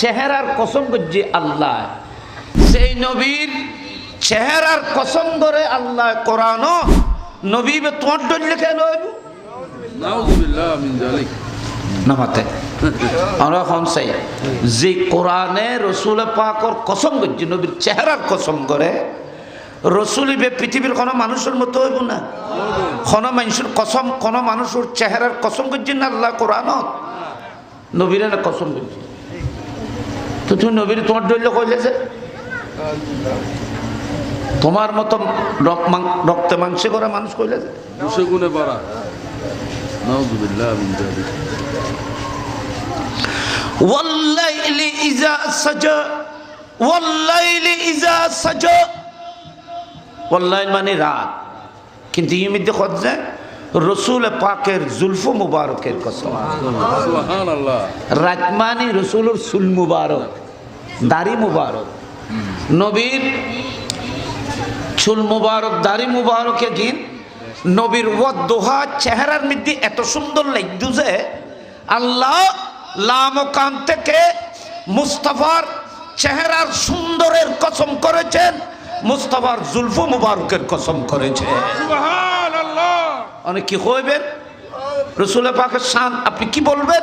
চেহারার কসম করছে আল্লাহ। সেই নবীর চেহারার কসম করে আল্লাহ কোরআন। নবী তোমার ডলে কেন নামাতে। আমরা এখন চাই যে কোরআনে রসুল পাকর কসম করছে নবীর চেহারার কসম করে রসুল বে পৃথিবীর কোনো মানুষের মতো হইব না। কোনো মানুষের কসম কোনো মানুষের চেহারার কসম করছে না আল্লাহ কোরআনত। নবীর না কসম করছে। তো তুমি নবীর তোমার ডইল কইলে যে তোমার মতো রক- মাং- রক্তে মাংসে করে মানুষ কইলে যে দুশো গুণে বাড়া নাউজুবিল্লাহ মিন যালিক والليل إذا سجى والليل إذا سجى والليل মানে রাত কিন্তু ইমিতে খোঁজে রসুল পাকের জুলফ মুবারকের কসম সুবহানাল্লাহ রাত মানে রসুলের সুল মুবারক দাড়ি মুবারক। নবীর চুল মুবারক দাড়ি মুবারকে দিন। নবীর ও দোহা চেহারার মধ্যে এত সুন্দর লাগতো যে আল্লাহ লামকান থেকে মুস্তফার চেহারার সুন্দরের কসম করেছেন মুস্তফার জুলফু মুবারকের কসম করেছেন। সুবহানাল্লাহ। অনেক কি হইবেন? রসুলের পাকের শান আপনি কি বলবেন?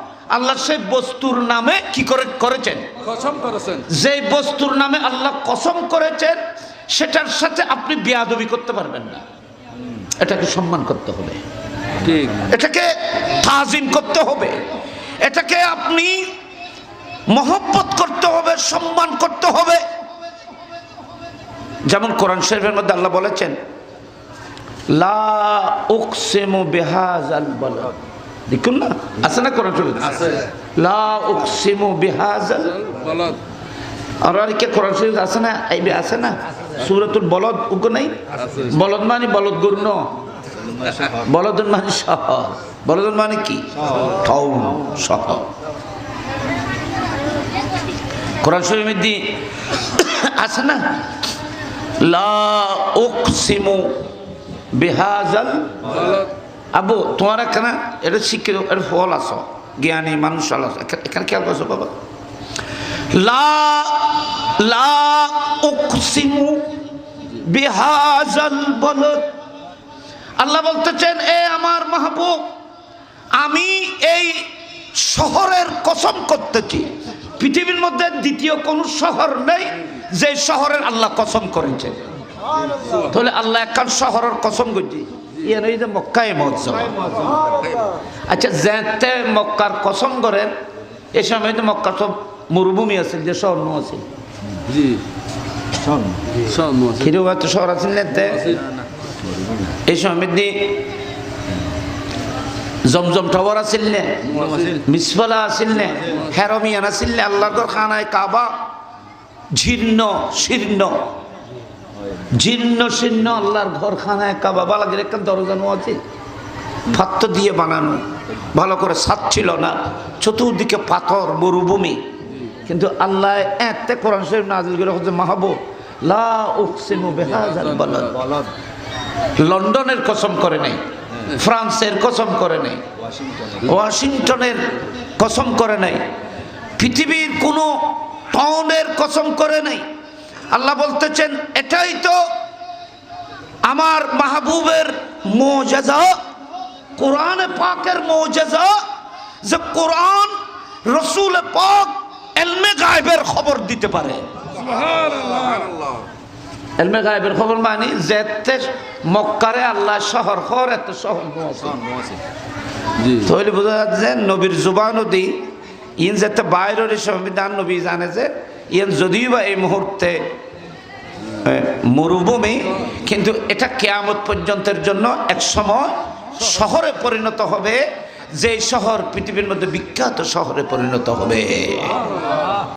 আল্লাহ সেই বস্তুর নামে কি করে করেছেন? কসম করেছেন। যে বস্তুর নামে আল্লাহ কসম করেছেন সেটার সাথে আপনি বেয়াদবি করতে পারবেন না। এটাকে সম্মান করতে হবে। ঠিক। এটাকে তাজিম করতে হবে। এটাকে আপনি মহব্বত করতে হবে সম্মান করতে হবে। যেমন কোরআন শরীফের মধ্যে আল্লাহ বলেছেন লা উকসিমু বিহাজাল বালাদ। দেখুন না? আছে না কোরআন শরীফ। লা উকসিমু বিহাজাল বলদ। আর আর কে কোরআন শরীফ আছে না? এই আছে না? সূরাতুল বলদ উগো নাই। বলদ মানে বলদ গুণ বলদন মানে শহর বলদন মানে কি? টাউন শহর কোরআন শরীফের মধ্যে আছে না? লা উকসিমু বিহাজাল। বলদ। আবু, তোমার এখানে এটা শিক্ষিত, এটা ফল আছো, জ্ঞানী মানুষ আলো এখানে খেয়াল করছ বাবা? লা লা উকসিমু বিহাজাল বলদ। আল্লাহ বলতেছেন, এ আমার মাহবুব, আমি এই শহরের কসম করতেছি। পৃথিবীর মধ্যে দ্বিতীয় কোন শহর নেই, যে শহরের আল্লাহ কসম করেছে। তাহলে আল্লাহ একখান শহরের কসম করছি। ইয়ার এই যে মক্কায় মহোৎসব। আচ্ছা যেতে মক্কার কসম করেন এই সময় তো মক্কা সব মরুভূমি আছে যে স্বর্ণ আছে। জি শোন শোন খিরু শহর আছে না তে? এই সময় জমজম টাওয়ার আছিল নে? মিসফলা আছিল নে? হেরমিয়ান আছিল নে? আল্লাহর খানায় কাবা জীর্ণ শীর্ণ। জীর্ণ শীর্ণ আল্লাহর ঘরখানায় কাবা, বালাগের একটা দরজানো আছে ফাত্ত দিয়ে বানানো। ভালো করে ছাদ ছিল না। চতুর্দিকে পাথর, মরুভূমি। কিন্তু আল্লাহ এতে কোরআন শরীফ নাজিল করে হচ্ছে মাহবুব লন্ডনের কসম করে নাই, ফ্রান্সের কসম করে নাই, ওয়াশিংটনের কসম করে নাই, পৃথিবীর কোনো টাউনের কসম করে নাই। আল্লাহ বলতেছেন এটাই তো আমার মাহবুবের মোজেজা কোরআনে পাকের মোজেজা যে কোরআন রসুল পাক এলমে গায়েবের খবর দিতে পারে। এলমে গায়েবের খবর মানি যেতে মক্কারে আল্লাহ শহর হর এত শহর আছে জি। তাহলে বোঝা যাচ্ছে যে নবীর জুবানও ইন যাতে বাইরের সংবিধান নবী জানে যে যদিও বা এই মুহূর্তে মরুভূমি, কিন্তু এটা কেয়ামত পর্যন্তের জন্য এক সময় শহরে পরিণত হবে যে শহর পৃথিবীর মধ্যে বিখ্যাত শহরে পরিণত হবে।